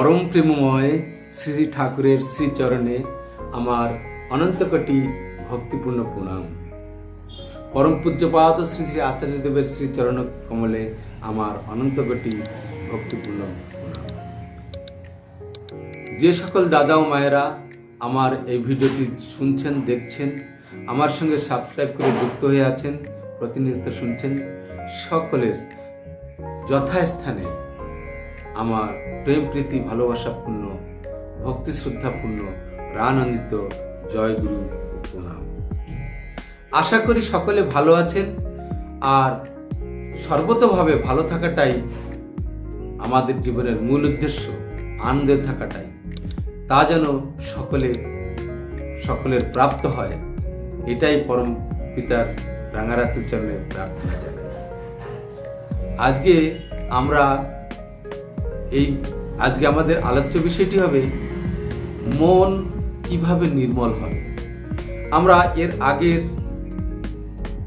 পরম প্রেমময় শ্রী শ্রী ঠাকুরের শ্রীচরণে আমার অনন্ত কোটি ভক্তিপূর্ণ প্রণাম। পরম পূজ্যপাদ শ্রী শ্রী আচার্যদেবের শ্রীচরণ কমলে আমার অনন্ত কোটি ভক্তিপূর্ণ প্রণাম। যে সকল দাদা ও মায়েরা আমার এই ভিডিওটি শুনছেন, দেখছেন, আমার সঙ্গে সাবস্ক্রাইব করে যুক্ত হয়ে আছেন, প্রতিনিধিত্ব শুনছেন, সকলের যথাস্থানে আমার প্রেম প্রীতি ভালোবাসাপূর্ণ, ভক্তি শ্রদ্ধাপূর্ণ রানন্দিত জয় গুরু প্রণাম। আশা করি সকলে ভালো আছেন, আর সর্বতভাবে ভালো থাকাটাই আমাদের জীবনের মূল উদ্দেশ্য, আনন্দে থাকাটাই। তা যেন সকলে, সকলের প্রাপ্ত হয়, এটাই পরম পিতার রাঙারাতুর চরণে প্রার্থনা জানাই। আজকে আমরা এই আজকে আমাদের আলোচ্য বিষয়টি হবে মন কীভাবে নির্মল হবে? আমরা এর আগের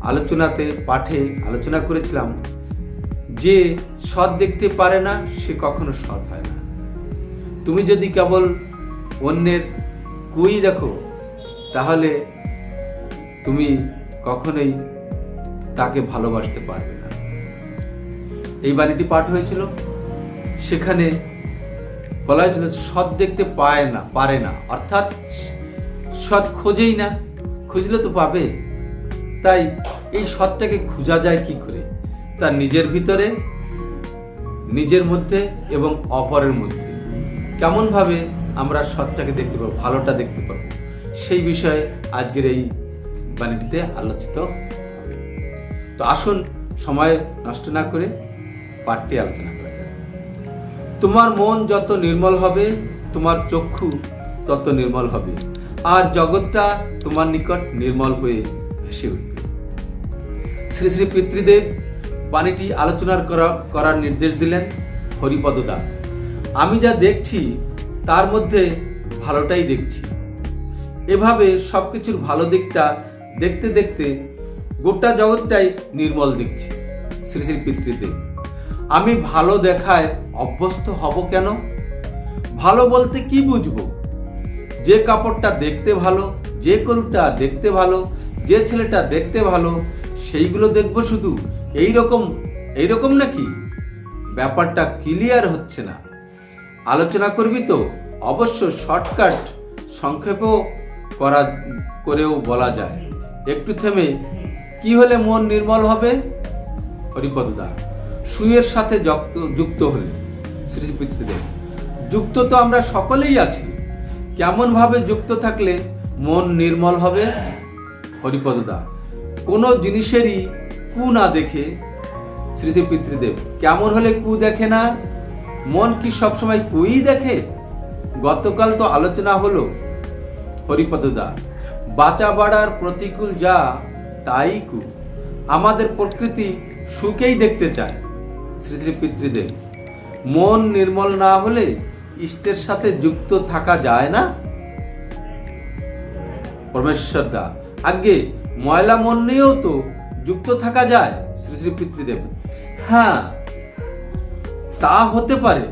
আলোচনাতে, পাঠে আলোচনা করেছিলাম যে সৎ দেখতে পারে না, সে কখনো সৎ হয় না। তুমি যদি কেবল অন্যের কুই দেখো, তাহলে তুমি কখনোই তাকে ভালোবাসতে পারবে না। এই বাণীটি পাঠ হয়েছিল। সেখানে বলা হয়েছিল সৎ দেখতে পায় না, পারে না। অর্থাৎ সৎ খোঁজেই না, খুঁজলে তো পাবে। তাই এই সৎটাকে খোঁজা যায় কি করে? তার নিজের ভিতরে, নিজের মধ্যে এবং অপরের মধ্যে। কেমনভাবে আমরা সৎটাকে দেখতে পাবো, ভালোটা দেখতে পাবো, সেই বিষয়ে আজকের এই বাণীটিতে আলোচিত তো আসুন, সময় নষ্ট না করে পাঠটি আলোচনা তোমার মন যত নির্মল হবে, তোমার চক্ষু তত নির্মল হবে। আর জগৎটা তোমার নিকট নির্মল হয়ে ভেসে উঠবে। শ্রী শ্রী পিতৃদেব বাণীটি আলোচনার করা, করার নির্দেশ দিলেন হরিপদদা। আমি যা দেখছি, তার মধ্যে ভালোটাই দেখছি। এভাবে সব কিছুর ভালো দিকটা দেখতে দেখতে গোটা জগৎটাই নির্মল দেখছি। শ্রী শ্রী পিতৃদেব। আমি ভালো দেখায় অভ্যস্ত হব কেন? ভালো বলতে কি বুঝব? যে কাপড়টা দেখতে ভালো, যে গরুটা দেখতে ভালো, যে ছেলেটা দেখতে ভালো, সেইগুলো দেখব শুধু? এই রকম এই রকম নাকি? ব্যাপারটা ক্লিয়ার হচ্ছে না। আলোচনা করবি তো? অবশ্য শর্টকাট সংক্ষেপেও করা, করেও বলা যায়। একটু থেমে, কি হলে মন নির্মল হবে? হরিপদদা। সুয়ের সাথে যুক্ত যুক্ত হলে শ্রী পিতৃদেব যুক্ত তো আমরা সকলেই আছি। কেমন ভাবে যুক্ত থাকলে মন নির্মল হবে? হরিপদদা কোনো জিনিসেরই কু না দেখে শ্রী শ্রী পিতৃদেব কেমন হলে কু দেখে না? মন কি সবসময় কুই দেখে? গতকাল তো আলোচনা হলো। হরিপদদা বাঁচা বাড়ার প্রতিকূল যা তাই কু। আমাদের প্রকৃতি সুখেই দেখতে চায়। শ্রী শ্রী পিতৃদেব, মন নির্মল না হলে ইষ্টের সাথে যুক্ত থাকা যায় না? পরমেশ্বর দা আগে ময়লা মন নিয়েও তো যুক্ত থাকা যায় শ্রী শ্রী পিতৃদেব। হ্যাঁ তা হতে পারে,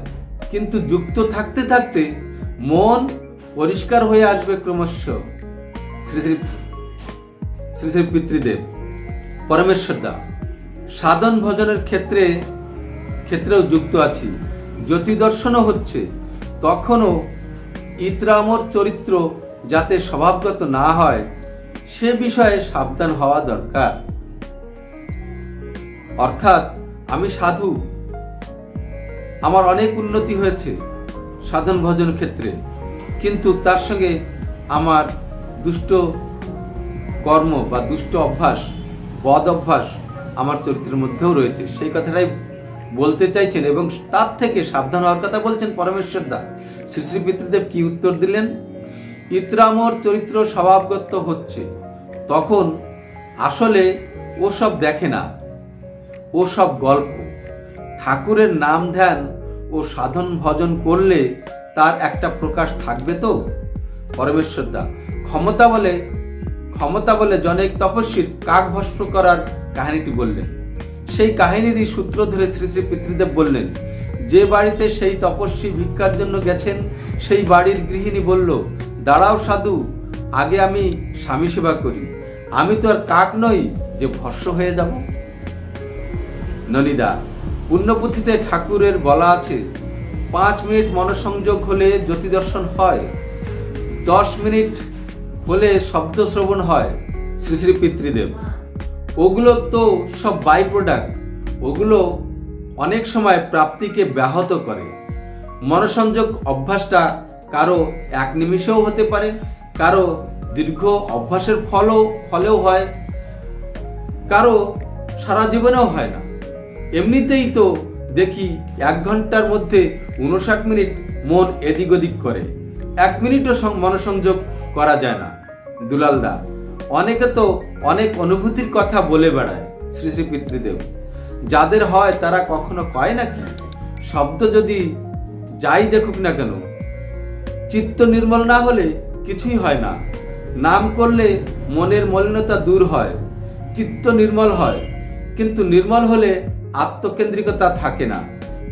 কিন্তু যুক্ত থাকতে থাকতে মন পরিষ্কার হয়ে আসবে ক্রমশ। শ্রী শ্রী শ্রী শ্রী পিতৃদেব পরমেশ্বর দা সাধন ভজনের ক্ষেত্রে ক্ষেত্রেও যুক্ত আছি। জ্যোতি দর্শনও হচ্ছে, তখনও ইতরামর চরিত্র যাতে স্বভাবগত না হয়, সে বিষয়ে সাবধান হওয়া দরকার। অর্থাৎ, আমি সাধু। আমার অনেক উন্নতি হয়েছে সাধন ভজন ক্ষেত্রে, কিন্তু তার সঙ্গে আমার দুষ্ট কর্ম বা দুষ্ট অভ্যাস, বদ অভ্যাস আমার চরিত্রের মধ্যেও রয়েছে। সেই কথাটাই বলতে চাইছেন এবং তার থেকে সাবধান হওয়ার কথা বলছেন পরমেশ্বর দা। শ্রী শ্রী পিতৃদেব কি উত্তর দিলেন? ইত্রামর চরিত্র স্বভাবগত হচ্ছে। তখন আসলে ও সব দেখে না, ও সব গল্প। ঠাকুরের নাম ধ্যান ও সাধন ভজন করলে তার একটা প্রকাশ থাকবে তো? পরমেশ্বর দা, ক্ষমতা বলে ক্ষমতা বলে জনেক তপস্বীর কাক ভস্ম করার কাহিনীটি বললেন। সেই কাহিনীরই সূত্র ধরে শ্রী শ্রী পিতৃদেব বললেন, যে বাড়িতে সেই তপস্বী ভিক্ষার জন্য গেছেন, সেই বাড়ির গৃহিণী বলল, দাঁড়াও সাধু, আগে আমি স্বামী সেবা করি, আমি তো আর কাক নই যে ভস্য হয়ে যাব? ননিদা পুণ্যপুঁথিতে ঠাকুরের বলা আছে, পাঁচ মিনিট মনসংযোগ হলে জ্যোতি দর্শন হয়, দশ মিনিট হলে শব্দ শ্রবণ হয়, শ্রী শ্রী পিতৃদেব। ওগুলো তো সব বাই প্রোডাক্ট ওগুলো অনেক সময় প্রাপ্তিকে ব্যাহত করে। মনসংযোগ অভ্যাসটা কারও এক নিমিষেও হতে পারে, কারও দীর্ঘ অভ্যাসের ফলও, ফলেও হয়, কারও সারা জীবনেও হয় না। এমনিতেই তো দেখি এক ঘণ্টার মধ্যে উনষাট মিনিট মন এদিক ওদিক করে। এক মিনিটও মনসংযোগ করা যায় না। দুলালদা অনেকে তো অনেক অনুভূতির কথা বলে বেড়ায় শ্রী শ্রী পিতৃদেব। যাদের হয় তারা কখনো কয় নাকি শব্দ যদি যাই দেখুক না কেন, চিত্ত নির্মল না হলে কিছুই হয় না। নাম করলে মনের মলিনতা দূর হয়, চিত্ত নির্মল হয়। কিন্তু নির্মল হলে আত্মকেন্দ্রিকতা থাকে না।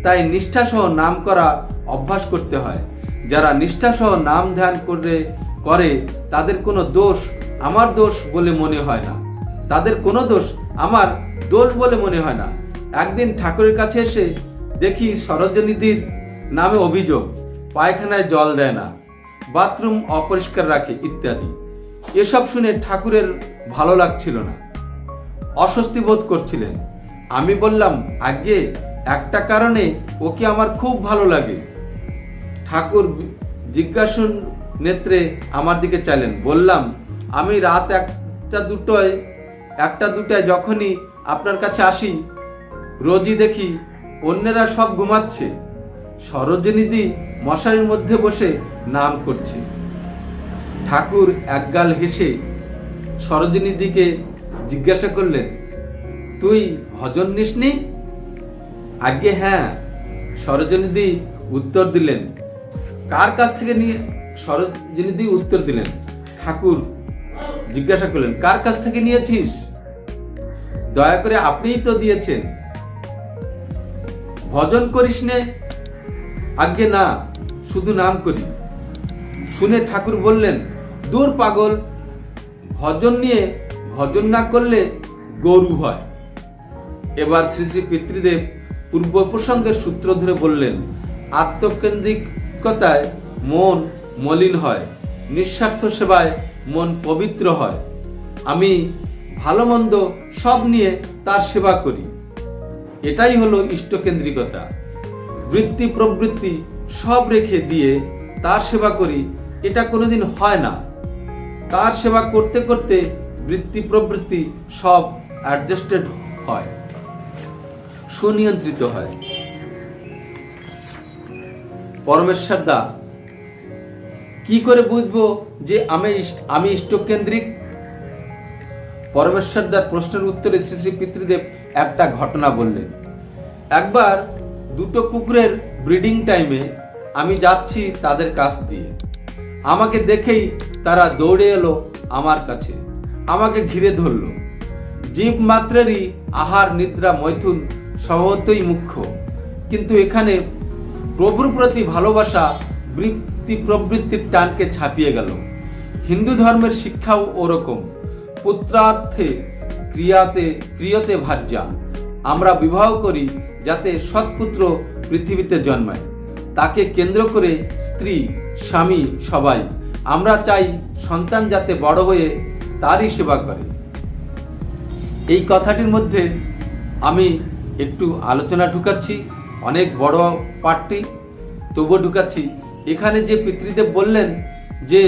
তাই নিষ্ঠাসহ নাম করা অভ্যাস করতে হয়। যারা নিষ্ঠাসহ নাম ধ্যান করে করে তাদের কোনো দোষ আমার দোষ বলে মনে হয় না। তাদের কোনো দোষ আমার দোষ বলে মনে হয় না। একদিন ঠাকুরের কাছে এসে দেখি সরোজনীদির নামে অভিযোগ, পায়খানায় জল দেয় না, বাথরুম অপরিষ্কার রাখে ইত্যাদি। এসব শুনে ঠাকুরের ভালো লাগছিল না। অস্বস্তি বোধ করছিলেন। আমি বললাম আগে একটা কারণে ওকে আমার খুব ভালো লাগে। ঠাকুর জিজ্ঞাসন নেত্রে আমার দিকে চাইলেন। বললাম আমি রাত একটা দুটোয়, একটা দুটায় যখনই আপনার কাছে আসি, রোজই দেখি অন্যেরা সব ঘুমাচ্ছে। সরোজিনীদি মশারির মধ্যে বসে নাম করছে। ঠাকুর একগাল হেসে সরোজিনীদিকে জিজ্ঞাসা করলেন, তুই ভজন নিসনি? আগে হ্যাঁ। সরোজিনীদি উত্তর দিলেন, কার কাছ থেকে নিয়ে সরোজিনীদি উত্তর দিলেন, ঠাকুর জিজ্ঞাসা করলেন, কার কাছ থেকে নিয়েছিস? দয়া করে আপনিই তো দিয়েছেন। ভজন করিস নে? আজ্ঞে, না, শুধু নাম করি। শুনে ঠাকুর বললেন, দূর পাগল, ভজন নিয়ে ভজন না করলে গরু হয়। এবার শ্রী শ্রী পিতৃদেব পূর্ব প্রসঙ্গের সূত্র ধরে বললেন, আত্মকেন্দ্রিকতায় মন মলিন হয়, নিঃস্বার্থ সেবায় মন পবিত্র হয়। আমি ভালো মন্দ সব নিয়ে তার সেবা করি। এটাই হলো ইষ্টকেন্দ্রিকতা। বৃত্তি প্রবৃত্তি সব রেখে দিয়ে তার সেবা করি, এটা কোনোদিন হয় না। তার সেবা করতে করতে বৃত্তি প্রবৃত্তি সব অ্যাডজাস্টেড হয়, সুনিয়ন্ত্রিত হয়। পরমেশ্বর দা, কি করে বুঝব যে আমি আমি ইষ্টকেন্দ্রিক পরমেশ্বর দার প্রশ্নের উত্তরে শ্রী শ্রী পিতৃদেব একটা ঘটনা বললেন। একবার দুটো কুকুরের ব্রিডিং টাইমে আমি যাচ্ছি তাদের কাছ দিয়ে। আমাকে দেখেই তারা দৌড়ে এলো আমার কাছে। আমাকে ঘিরে ধরলো। জীব মাত্রেরই আহার, নিদ্রা, মৈথুন স্বভাবতই মুখ্য। কিন্তু এখানে প্রভুর প্রতি ভালোবাসা বৃত্তি প্রবৃত্তির টানকে ছাপিয়ে গেল। হিন্দু ধর্মের শিক্ষাও ওরকম। পুত্রার্থে ক্রিয়াতে, ক্রিয়তে ভার্যা। আমরা বিবাহ করি যাতে সৎপুত্র পৃথিবীতে জন্মায়। তাকে কেন্দ্র করে স্ত্রী, স্বামী, সবাই। আমরা চাই সন্তান যাতে বড় হয়ে তারই সেবা করে। এই কথাটির মধ্যে আমি একটু আলোচনা ঢুকাচ্ছি, অনেক বড় পাঠটি। তবুও ঢুকাচ্ছি। এখানে যে পিতৃদেব বললেন যে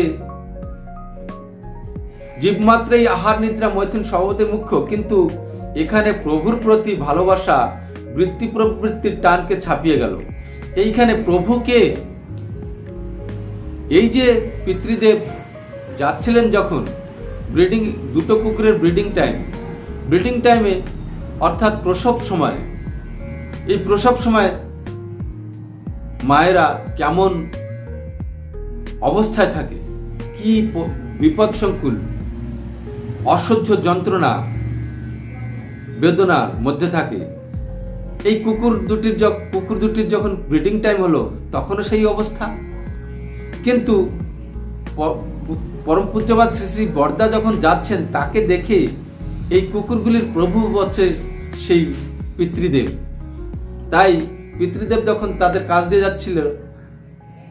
জীবমাত্রেই আহার নিদ্রা মৈথুন স্বভাবতে মুখ্য, কিন্তু এখানে প্রভুর প্রতি ভালোবাসা বৃত্তি প্রবৃত্তির টানকে ছাপিয়ে গেল। এইখানে প্রভুকে এই যে পিতৃদেব যাচ্ছিলেন যখন, ব্রিডিং, দুটো কুকুরের ব্রিডিং টাইম, ব্রিডিং টাইমে অর্থাৎ প্রসব সময়, এই প্রসব সময় মায়েরা কেমন অবস্থায় থাকে? কি বিপদসংকুল অসহ্য যন্ত্রণা, বেদনার মধ্যে থাকে। এই কুকুর দুটির কুকুর দুটির যখন ব্রিডিং টাইম হলো, তখনও সেই অবস্থা। কিন্তু পরম পূজ্যবাদ শ্রী শ্রী বর্দা যখন যাচ্ছেন, তাকে দেখে এই কুকুরগুলির প্রভু হচ্ছে সেই পিতৃদেব। তাই পিতৃদেব যখন তাদের কাজ দিয়ে যাচ্ছিল,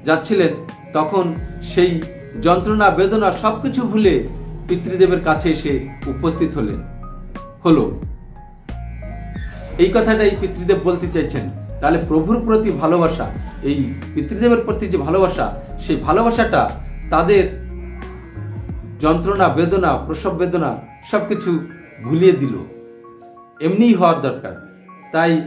যাচ্ছিলেন, তখন সেই যন্ত্রণা, বেদনা সবকিছু ভুলে পিতৃদেবের কাছে এসে উপস্থিত হলেন। হলো, এই কথাটাই পিতৃদেব বলতে চাইছেন। তাহলে প্রভুর প্রতি ভালোবাসা, এই পিতৃদেবের প্রতি যে ভালোবাসা, সেই ভালোবাসাটা তাদের যন্ত্রণা, বেদনা, প্রসব বেদনা সবকিছু ভুলিয়ে দিল। এমনিই হওয়ার দরকার। তাই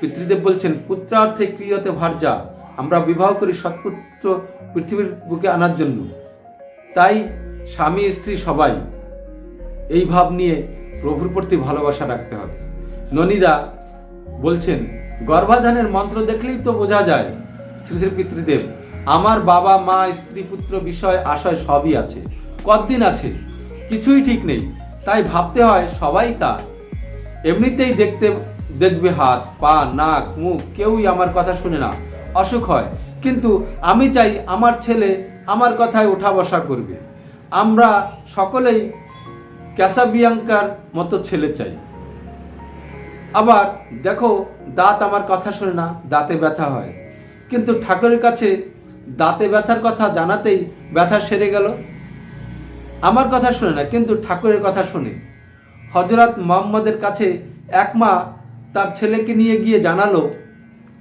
পিতৃদেব বলছেন, পুত্রার্থে ক্রিয়তে ভার্যা আমরা বিবাহ করি সৎপুত্র পৃথিবীর বুকে আনার জন্য। তাই স্বামী, স্ত্রী সবাই এই ভাব নিয়ে প্রভুর প্রতি ভালোবাসা রাখতে হবে। ননিদা বলছেন, গর্ভাধানের মন্ত্র দেখলেই তো বোঝা যায়, শ্রী শ্রী পিতৃদেব, আমার বাবা, মা, স্ত্রী, পুত্র বিষয়, আশয় সবই আছে। কতদিন আছে? কিছুই ঠিক নেই। তাই ভাবতে হয় সবাই তার। এমনিতেই দেখতে, দেখবে হাত, পা, নাক, মুখ, কেউই আমার কথা শুনে না। অসুখ হয়। কিন্তু আমি চাই আমার ছেলে আমার কথায় ওঠা বসা করবে। আমরা সকলেই ক্যাসাবিয়াঙ্কার মতো ছেলে চাই। আবার দেখো, দাঁত আমার কথা শুনে না, দাঁতে ব্যথা হয়। কিন্তু ঠাকুরের কাছে দাঁতে ব্যথার কথা জানাতেই ব্যথা সেরে গেল। আমার কথা শুনে না, কিন্তু ঠাকুরের কথা শুনে। হজরত মোহাম্মদের কাছে এক মা তার ছেলেকে নিয়ে গিয়ে জানালো,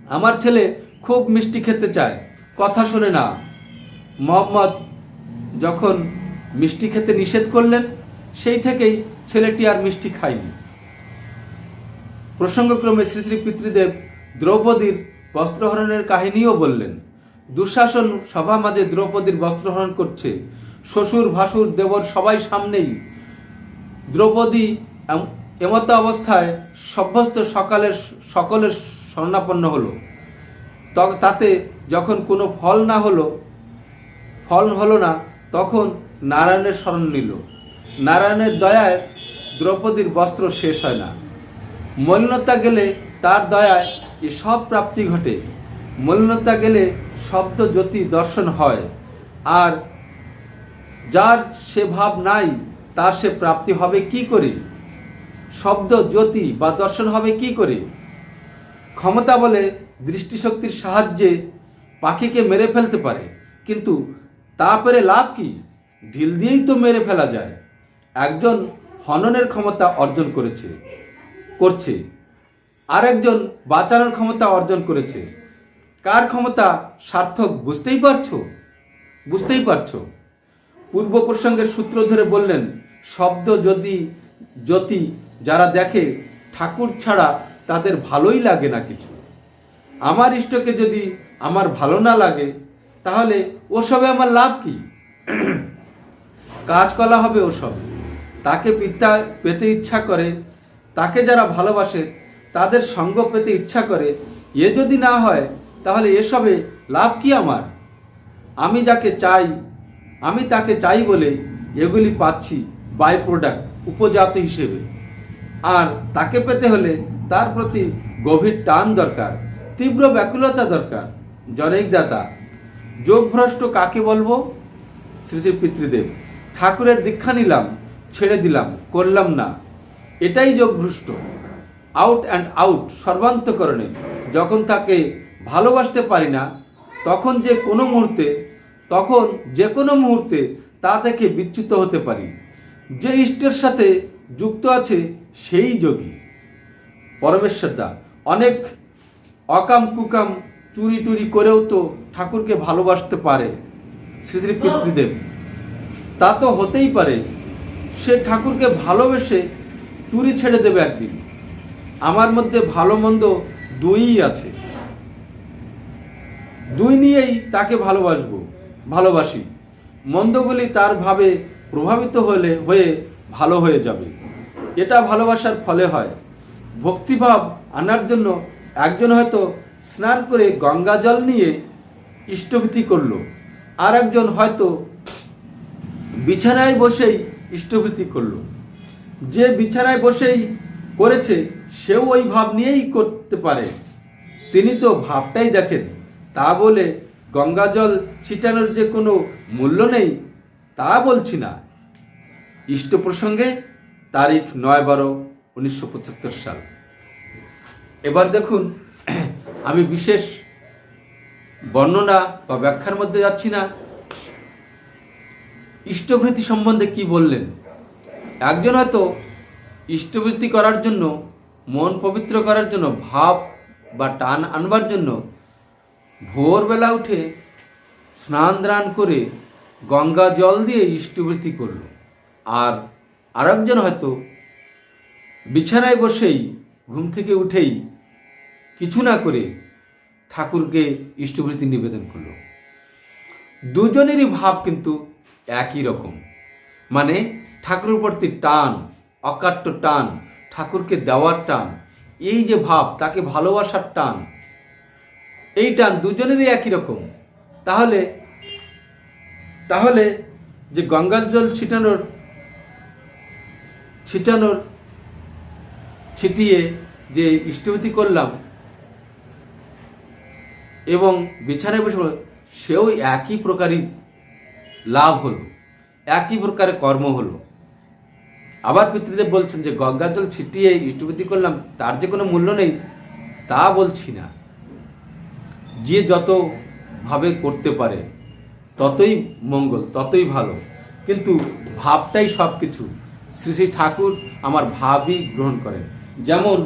আমার ছেলে খুব মিষ্টি খেতে চায়, কথা শুনে না। মোহাম্মদ যখন মিষ্টি খেতে নিষেধ করলেন, সেই থেকেই ছেলেটি আর মিষ্টি খায়নি। প্রসঙ্গক্রমে শ্রী শ্রী পিতৃদেব দ্রৌপদীর বস্ত্রহরণের কাহিনীও বললেন, দুঃশাসন সভা মাঝে দ্রৌপদীর বস্ত্রহরণ করছে, শ্বশুর, ভাসুর, দেবর সবাই সামনেই। দ্রৌপদী এম- এমতো অবস্থায় সভ্যস্ত সকালের সকলের স্বর্ণাপন্ন হলো। তাতে যখন কোনো ফল না হলো, ফল হলো না, তখন নারায়ণের স্মরণ নিল। নারায়ণের দয়ায় দ্রৌপদীর বস্ত্র শেষ হয় না। মলিনতা গেলে তার দয়ায় সব প্রাপ্তি ঘটে। মলিনতা গেলে শব্দ জ্যোতি দর্শন হয়। আর যার সে ভাব নাই, তার সে প্রাপ্তি হবে কি করে? শব্দ জ্যোতি বা দর্শন হবে কি করে? ক্ষমতা বলে দৃষ্টিশক্তির সাহায্যে পাখিকে মেরে ফেলতে পারে, কিন্তু তা পেরে লাভ কি? ঢিল দিয়েই তো মেরে ফেলা যায়। একজন হননের ক্ষমতা অর্জন করেছে, করছে। আরেকজন বাঁচানোর ক্ষমতা অর্জন করেছে। কার ক্ষমতা সার্থক বুঝতেই পারছ? বুঝতেই পারছ। পূর্ব প্রসঙ্গের সূত্র ধরে বললেন, শব্দ যদি, জ্যোতি যারা দেখে, ঠাকুর ছাড়া তাদের ভালোই লাগে না কিছু। আমার ইষ্টকে যদি আমার ভালো না লাগে, তাহলে ওসবে আমার লাভ কি? কাজ করা হবে ওসবে। তাকে বিদ্যা পেতে ইচ্ছা করে, তাকে যারা ভালোবাসে, তাদের সঙ্গ পেতে ইচ্ছা করে, এ যদি না হয়, তাহলে এসবে লাভ কি আমার? আমি যাকে চাই, আমি তাকে চাই বলে এগুলি পাচ্ছি বাই প্রোডাক্ট উপজাত হিসেবে। আর তাকে পেতে হলে তার প্রতি গভীর টান দরকার, তীব্র ব্যাকুলতা দরকার, জনৈক দাতা। যোগভ্রষ্ট কাকে বলব? শ্রী শ্রী পিতৃদেব। ঠাকুরের দীক্ষা নিলাম, ছেড়ে দিলাম, করলাম না। এটাই যোগভ্রষ্ট। আউট অ্যান্ড আউট সর্বান্তকরণে। যখন তাকে ভালোবাসতে পারি না, তখন যে কোনো মুহূর্তে, তখন যে কোনো মুহূর্তে তা থেকে বিচ্যুত হতে পারি। যে ইষ্টের সাথে যুক্ত আছে, সেই যোগী। পরমেশ্বর দা, অনেক অকাম কুকাম চুরি টুরি করেও তো ঠাকুরকে ভালোবাসতে পারে। শ্রী শ্রী পিতৃদেব। তা তো হতেই পারে। সে ঠাকুরকে ভালোবেসে চুরি ছেড়ে দেবে একদিন। আমার মধ্যে ভালো মন্দ দুইই আছে। দুই নিয়েই তাকে ভালোবাসবো, ভালোবাসি। মন্দগুলি তার ভাবে প্রভাবিত হলে, হয়ে ভালো হয়ে যাবে। এটা ভালোবাসার ফলে হয়। ভক্তিভাব আনার জন্য একজন হয়তো স্নান করে গঙ্গা জল নিয়ে ইষ্টভীতি করল। আর একজন হয়তো বিছানায় বসেই ইষ্টভীতি করল। যে বিছানায় বসেই করেছে, সেও ওই ভাব নিয়েই করতে পারে। তিনি তো ভাবটাই দেখেন, তা বলে গঙ্গা জল ছিটানোর যে কোনো মূল্য নেই, তা বলছি না। ইষ্ট প্রসঙ্গে তারিখ নয় বারো উনিশশো পঁচাত্তর সাল। এবার দেখুন, আমি বিশেষ বর্ণনা বা ব্যাখ্যার মধ্যে যাচ্ছি না। ইষ্টভৃতি সম্বন্ধে কি বললেন? একজন হয়তো ইষ্টবৃত্তি করার জন্য, মন পবিত্র করার জন্য, ভাব বা টান আনবার জন্য ভোরবেলা উঠে স্নান দান করে গঙ্গা জল দিয়ে ইষ্টবৃত্তি করল। আর আরেকজন হয়তো বিছানায় বসেই ঘুম থেকে উঠেই কিছু না করে ঠাকুরকে ইষ্টবৃত্তি নিবেদন করল। দুজনেরই ভাব কিন্তু একই রকম। মানে ঠাকুরের প্রতি টান, অকাট্য টান, ঠাকুরকে দেওয়ার টান, এই যে ভাব, তাকে ভালোবাসার টান, এই টান দুজনেরই একই রকম। তাহলে তাহলে যে গঙ্গার জল ছিটানোর ছিটানোর, ছিটিয়ে যে ইষ্টভূতি করলাম, এবং বিছানায় বসে সেও একই প্রকারই লাভ হলো, একই প্রকারে কর্ম হলো। আবার পিতৃদেব বলছেন যে, গঙ্গা জল ছিটিয়ে ইষ্টভূতি করলাম, তার যে কোনো মূল্য নেই, তা বলছি না। যে যত ভাবে করতে পারে, ততই মঙ্গল, ততই ভালো। কিন্তু ভাবটাই সব কিছু শ্রী শ্রী ঠাকুর আমার ভাবই গ্রহণ করেন। যেমন,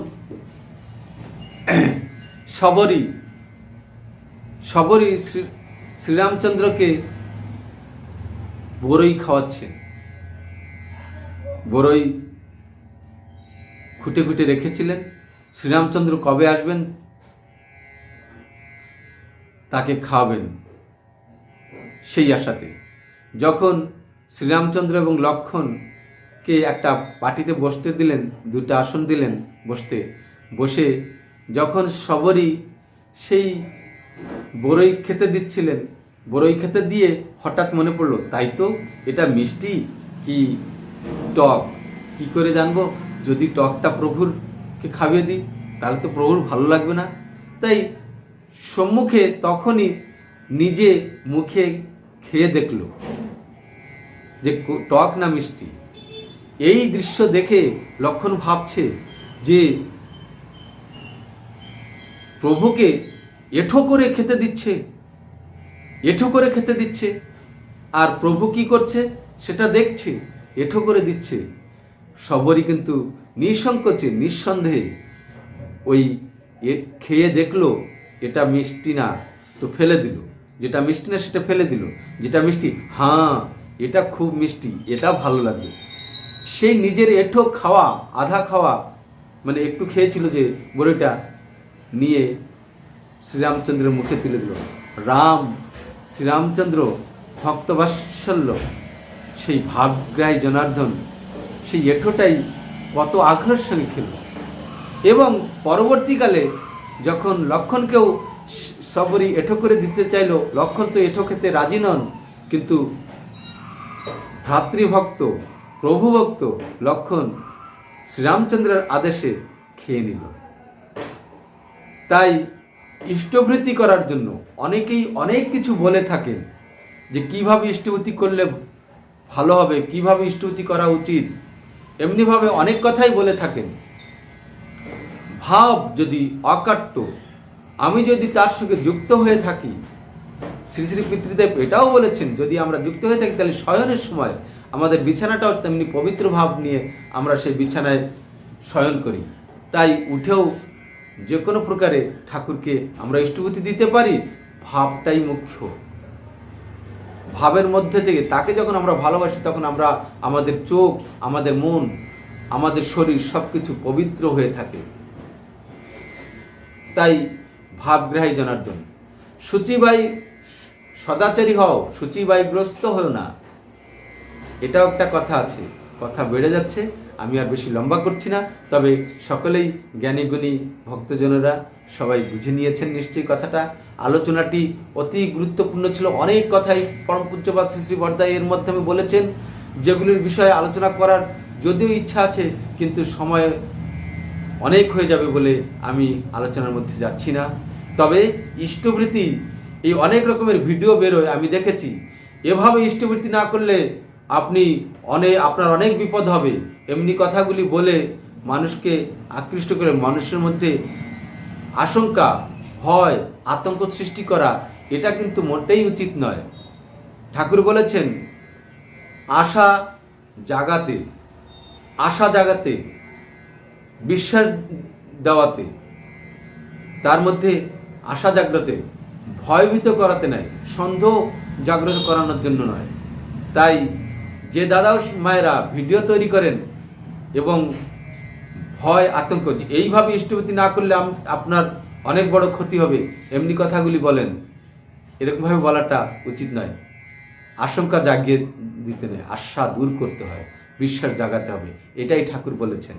সবরই সবরই শ্রী, শ্রীরামচন্দ্রকে বড়ই খাওয়াচ্ছেন বড়ই খুঁটে খুঁটে রেখেছিলেন। শ্রীরামচন্দ্র কবে আসবেন? তাকে খাওয়াবেন সেই আশাতে। যখন শ্রীরামচন্দ্র এবং লক্ষণকে একটা পার্টিতে বসতে দিলেন, দুটো আসন দিলেন বসতে, বসে যখন সবরই সেই বড়ই খেতে দিচ্ছিলেন বড়ই খেতে দিয়ে হঠাৎ মনে পড়ল, তাই তো? এটা মিষ্টি? কি টক? কি করে জানব? যদি টকটা প্রভুরকে খাইয়ে দিই, তাহলে তো প্রভুর ভালো লাগবে না। তাই সম্মুখে তখনই নিজে মুখে খেয়ে দেখল যে টক না মিষ্টি। এই দৃশ্য দেখে লক্ষণ ভাবছে যে প্রভুকে এঠো করে খেতে দিচ্ছে। এঠো করে খেতে দিচ্ছে। আর প্রভু কি করছে? সেটা দেখছে, এঠো করে দিচ্ছে। সবরই কিন্তু নিঃসংকোচে, নিঃসন্দেহে ওই খেয়ে দেখল, এটা মিষ্টি না, তো ফেলে দিল। যেটা মিষ্টি না, সেটা ফেলে দিল। যেটা মিষ্টি হ্যাঁ এটা খুব মিষ্টি, এটা ভালো লাগবে। সেই নিজের এঠো খাওয়া, আধা খাওয়া মানে একটু খেয়েছিল যে বড়িটা, নিয়ে শ্রীরামচন্দ্রের মুখে তুলে দিল। রাম শ্রীরামচন্দ্র ভক্তবাৎসল্য, সেই ভাবগ্রাহী জনার্দন, সেই এঠোটাই কত আগ্রহের সঙ্গে খেল। এবং পরবর্তীকালে যখন লক্ষণকেও স- সবরই এঠো করে দিতে চাইল, লক্ষণ তো এঠো খেতে রাজি নন, কিন্তু ভ্রাতৃভক্ত, প্রভুভক্ত লক্ষণ শ্রীরামচন্দ্রের আদেশে খেয়ে নিল। তাই ইষ্টভৃতি করার জন্য অনেকেই অনেক কিছু বলে থাকেন যে কীভাবে ইষ্টভূতি করলে ভালো হবে, কীভাবে ইষ্টভূতি করা উচিত। এমনিভাবে অনেক কথাই বলে থাকেন। ভাব যদি অকাট্য, আমি যদি তার সঙ্গে যুক্ত হয়ে থাকি, শ্রী শ্রী পিতৃদেব এটাও বলেছেন, যদি আমরা যুক্ত হয়ে থাকি, তাহলে শয়নের সময় আমাদের বিছানাটাও তেমনি পবিত্র ভাব নিয়ে আমরা সেই বিছানায় শয়ন করি। তাই উঠেও যে কোনো প্রকারে ঠাকুরকে আমরা ইষ্টভূতি দিতে পারি, ভাবটাই মুখ্য। ভাবের মধ্যে থেকে তাকে যখন আমরা ভালোবাসি, তখন আমরা আমাদের চোখ, আমাদের মন, আমাদের শরীর সব কিছু পবিত্র হয়ে থাকে। তাই ভাবগ্রাহী জনার্দন, সূচিবাই সদাচারী হও, সূচিবাই গ্রস্ত হও না। এটাও একটা কথা আছে, কথা বেড়ে যাচ্ছে। আমি আর বেশি লম্বা করছি না, তবে সকলেই জ্ঞানী গুণী ভক্তজনেরা সবাই বুঝে নিয়েছেন নিশ্চয়ই কথাটা। আলোচনাটি অতি গুরুত্বপূর্ণ ছিল। অনেক কথাই পরম পূজ্যপাত শ্রী বর্দাই এর মাধ্যমে বলেছেন, যেগুলির বিষয়ে আলোচনা করার যদিও ইচ্ছা আছে, কিন্তু সময় অনেক হয়ে যাবে বলে আমি আলোচনার মধ্যে যাচ্ছি না। তবে ইষ্টবৃত্তি এই অনেক রকমের ভিডিও বেরোয়, আমি দেখেছি। এভাবে ইষ্টবৃত্তি না করলে আপনি অনেক আপনার অনেক বিপদ হবে। এমনি কথাগুলি বলে মানুষকে আকৃষ্ট করে, মানুষের মধ্যে আশঙ্কা ভয় আতঙ্ক সৃষ্টি করা, এটা কিন্তু মোটেই উচিত নয়। ঠাকুর বলেছেন, আশা জাগাতে আশা জাগাতে, বিশ্বাস দেওয়াতে, তার মধ্যে আশা জাগ্রতে ভয়ভীত করাতে নয় সন্দেহ জাগ্রত করানোর জন্য নয়। তাই যে দাদা মায়েরা ভিডিও তৈরি করেন এবং ভয়, আতঙ্ক এইভাবে ইষ্টপতি না করলে আপনার অনেক বড় ক্ষতি হবে, এমনি কথাগুলি বলেন। এরকমভাবে বলাটা উচিত নয়। আশঙ্কা জাগিয়ে দিতে নেই, আশা দূর করতে হয়, বিশ্বাস জাগাতে হবে, এটাই ঠাকুর বলেছেন।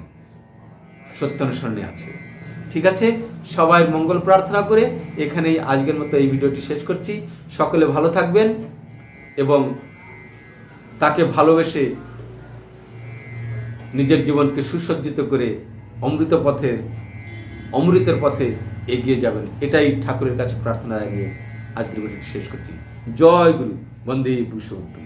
সত্যানুসরণে আছে। ঠিক আছে, সবাই মঙ্গল প্রার্থনা করে এখানেই আজকের মতো এই ভিডিওটি শেষ করছি। সকলে ভালো থাকবেন এবং তাকে ভালোবেসে নিজের জীবনকে সুসজ্জিত করে অমৃত পথে, অমৃতের পথে এগিয়ে যাবেন। এটাই ঠাকুরের কাছে প্রার্থনা জানিয়ে আজকের শেষ করছি। জয় গুরু। বন্দে পুরুষোত্তম